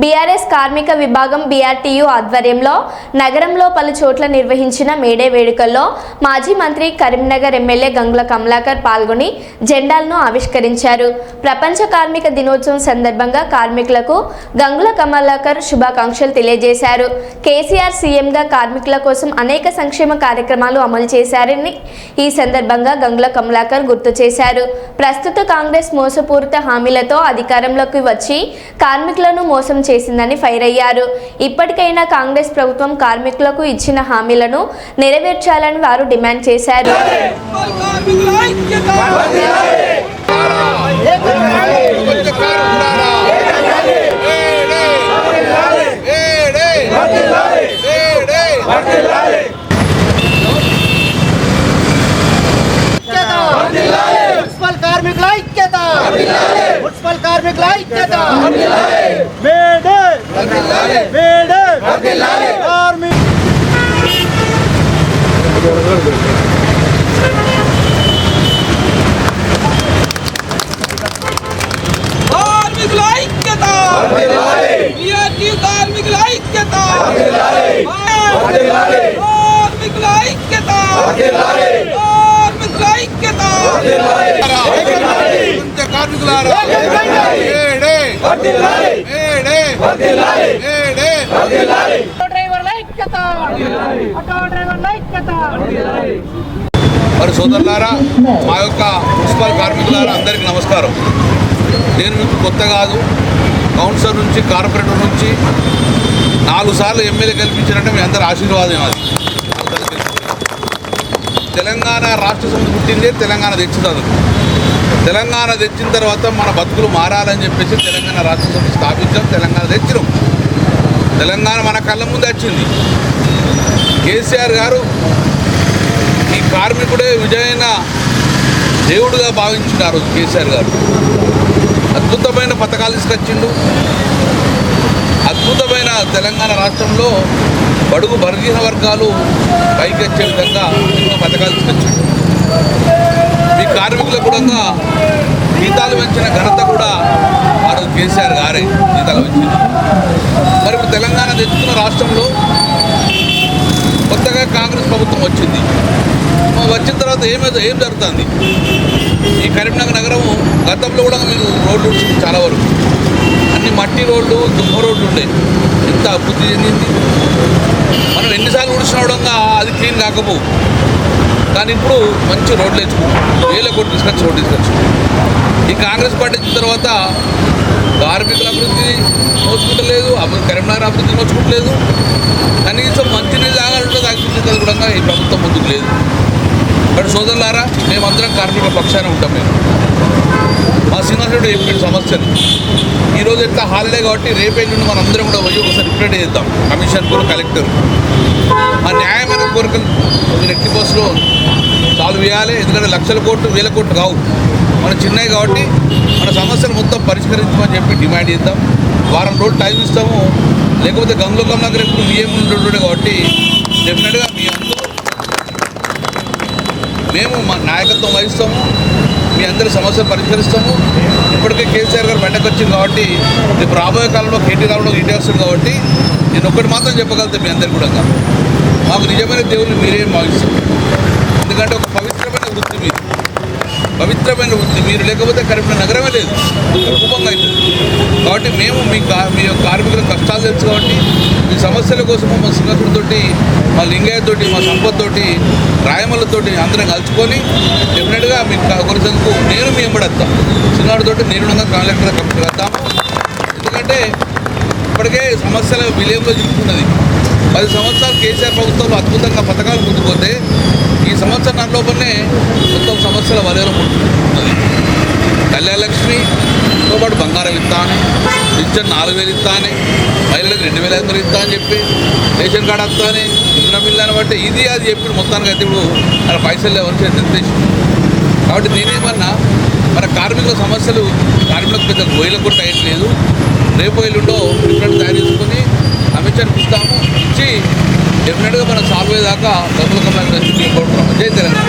BRS కార్మిక విభాగం BRTU ఆధ్వర్యంలో నగరంలో పలు చోట్ల నిర్వహించిన మేడే వేడుకల్లో మాజీ మంత్రి కరీంనగర్ ఎమ్మెల్యే గంగుల కమలాకర్ పాల్గొని జెండాలను ఆవిష్కరించారు. ప్రపంచ కార్మిక దినోత్సవం సందర్భంగా కార్మికులకు గంగుల కమలాకర్ శుభాకాంక్షలు తెలియజేశారు. కేసీఆర్ సీఎంగా కార్మికుల కోసం అనేక సంక్షేమ కార్యక్రమాలు అమలు చేశారని ఈ సందర్భంగా గంగుల కమలాకర్ గుర్తు చేశారు. ప్రస్తుత కాంగ్రెస్ మోసపూరిత హామీలతో అధికారంలోకి వచ్చి కార్మికులను మోసం చేసిందని ఫైర్ అయ్యారు. ఇప్పటికైనా కాంగ్రెస్ ప్రభుత్వం కార్మికులకు ఇచ్చిన హామీలను నెరవేర్చాలని వారు డిమాండ్ చేశారు కార్మికుల ఐక్యత మున్సిపల్ కార్మికుల ఐక్యత మున్సిపల్ కార్మికుల ఐక్యత మేడే మేడే కార్మిక కార్మికుల ఐక్యత బిఆర్టీ కార్మికుల ఐక్యత మరి సోదరులారా మా యొక్క మున్సిపల్ కార్మికులారా అందరికీ నమస్కారం. నేను మీకు కొత్త కాదు కౌన్సిలర్ నుంచి కార్పొరేటర్ నుంచి నాలుగు సార్లు ఎమ్మెల్యే కల్పించినట్టు మీ అందరి ఆశీర్వాదం అది. తెలంగాణ రాష్ట్ర సమితి పుట్టిందే తెలంగాణ తెచ్చింది తెలంగాణ తెచ్చిన తర్వాత మన బతుకులు మారాలని చెప్పేసి తెలంగాణ రాష్ట్ర సమితి స్థాపించాం తెలంగాణ తెచ్చినాం. తెలంగాణ మన కళ్ళ ముందు వచ్చింది. కేసీఆర్ గారు ఈ కార్మికుడే విజయైన దేవుడుగా భావించినారు కేసీఆర్ గారు. అద్భుతమైన పథకాలు తీసుకొచ్చిండు. అద్భుతమైన తెలంగాణ రాష్ట్రంలో బడుగు బలహీన వర్గాలు పైకి వచ్చే విధంగా ఎన్నో పథకాలు తీసుకొచ్చిండు. మీ కార్మికులకు కూడా జీతాలు పెంచిన ఘనత కూడా ఆ కేసీఆర్ గారే జీతాలు పెంచింది మరి ఇప్పుడు తెలంగాణ తెచ్చుకున్న రాష్ట్రంలో కొత్తగా కాంగ్రెస్ ప్రభుత్వం వచ్చింది. వచ్చిన తర్వాత ఏమైతే ఏం జరుగుతుంది? ఈ కరీంనగర్ నగరం గతంలో కూడా మీరు రోడ్లు చాలా వరకు. అన్ని మట్టి రోడ్లు దుమ్మ రోడ్లు ఉండే. ఎంత అభివృద్ధి చెందింది. మనం ఎన్నిసార్లు ఉడిచినవడంగా అది క్లీన్ కాకపోవు. కానీ ఇప్పుడు మంచి రోడ్లు వేసుకున్నాం వేల కోట్లు తీసుకొచ్చి రోడ్లు తీసుకొచ్చు. ఈ కాంగ్రెస్ పార్టీ వచ్చిన తర్వాత కార్మికుల అభివృద్ధి నోచుకుంటలేదు కరీంనగర్ అభివృద్ధి నోచుకుంటలేదు. కనీసం మంచినీళ్ళు తాగాలంటే తాగుతుంది కూడా ఈ ప్రభుత్వం ముందుకు లేదు. బట్ సోదరులారా మేమందరం కార్మికుల పక్షాన ఉంటాం మేము. ఆ శ్రీనివాసుడు చెప్పిన సమస్యలు ఈరోజు ఎట్లా హాలిడే కాబట్టి రేపే నుండి మనం అందరం కూడా పోయి ఒకసారి రిప్లైట్ చేద్దాం. కమిషన్ కూడా కలెక్టర్. ఆ న్యాయమైన కోరికలు మీరు ఎట్టి బస్సులో సాల్వ్ చేయాలి. ఎందుకంటే లక్షల కోట్లు వేల కోట్లు కావు. మన చిన్నవి కాబట్టి మన సమస్యలు మొత్తం పరిష్కరించమని చెప్పి డిమాండ్ చేద్దాం. వారం రోజులు టైం ఇస్తాము. లేకపోతే గంగుల కమలాకర్ ఎప్పుడు మీఎం ఉంటుండే కాబట్టి డెఫినెట్గా మీ అందరూ మేము మా నాయకత్వం వహిస్తాము. మీ అందరి సమస్యలు పరిష్కరిస్తాము. ఇప్పటికే కేసీఆర్ గారు బయటకు వచ్చింది కాబట్టి ఇది రాబోయే కాలంలో కేటీ రావడం ఇంటి వస్తుంది కాబట్టి నేను ఒక్కటి మాత్రం చెప్పగలుగుతాను మీ అందరికి కూడా. మాకు నిజమైన దేవుని మీరే భావిస్తాం ఎందుకంటే ఒక పవిత్రమైన వృత్తి మీరు. పవిత్రమైన వృత్తి మీరు. లేకపోతే కరీంనగర్ నగరమే లేదు. కుటుంబంగా అవుతుంది కాబట్టి మేము మీ కా మీ యొక్క కార్మికుల కష్టాలు తెలుసు కాబట్టి ఈ సమస్యల కోసం మా సింగతుడితోటి మా లింగయ్యతోటి మా సంపత్తోటి రాయమలతోటి అందరం కలుసుకొని డెఫినెట్గా మీకు కొరిసేందుకు నేను మీ ఎంబడేస్తాం సింగాడితోటి నేను కలెక్టర్ కమిటీ వద్దాము ఎందుకంటే ఇప్పటికే సమస్యల విలయంలో చిక్కున్నది పది సంవత్సరాలు కేసీఆర్ ప్రభుత్వం అద్భుతంగా పథకాలు ముందుకుపోతే ఈ సంవత్సరం లోపలనే మొత్తం సమస్యల వలయంలో ముందుకున్నది కళ్యాణలక్ష్మితో పాటు బంగారం ఇస్తా అని పింఛన్ నాలుగు వేలు ఇస్తా అని రెండు వేల ఐదు వందలు ఇస్తా అని చెప్పి రేషన్ కార్డు వస్తా అని ఇంద్ర మిల్లు అని బట్టి ఇది అది చెప్పి మొత్తానికి అయితే ఇప్పుడు అలా పైసలు లేవని నిర్దేశం కాబట్టి నేనేమన్నా మన కార్మికుల సమస్యలు కార్మికులకు పెద్ద గోయిలకు కూడా లేదు. రేపు ఎల్లుండో డిఫరెంట్ తయారు చేసుకొని కమిషన్ ఇస్తాము ఇచ్చి డెఫినెట్గా మనం సాల్వ్ అయ్యేదాకా డబ్బులు కమ్మాలి జై తెలంగాణ.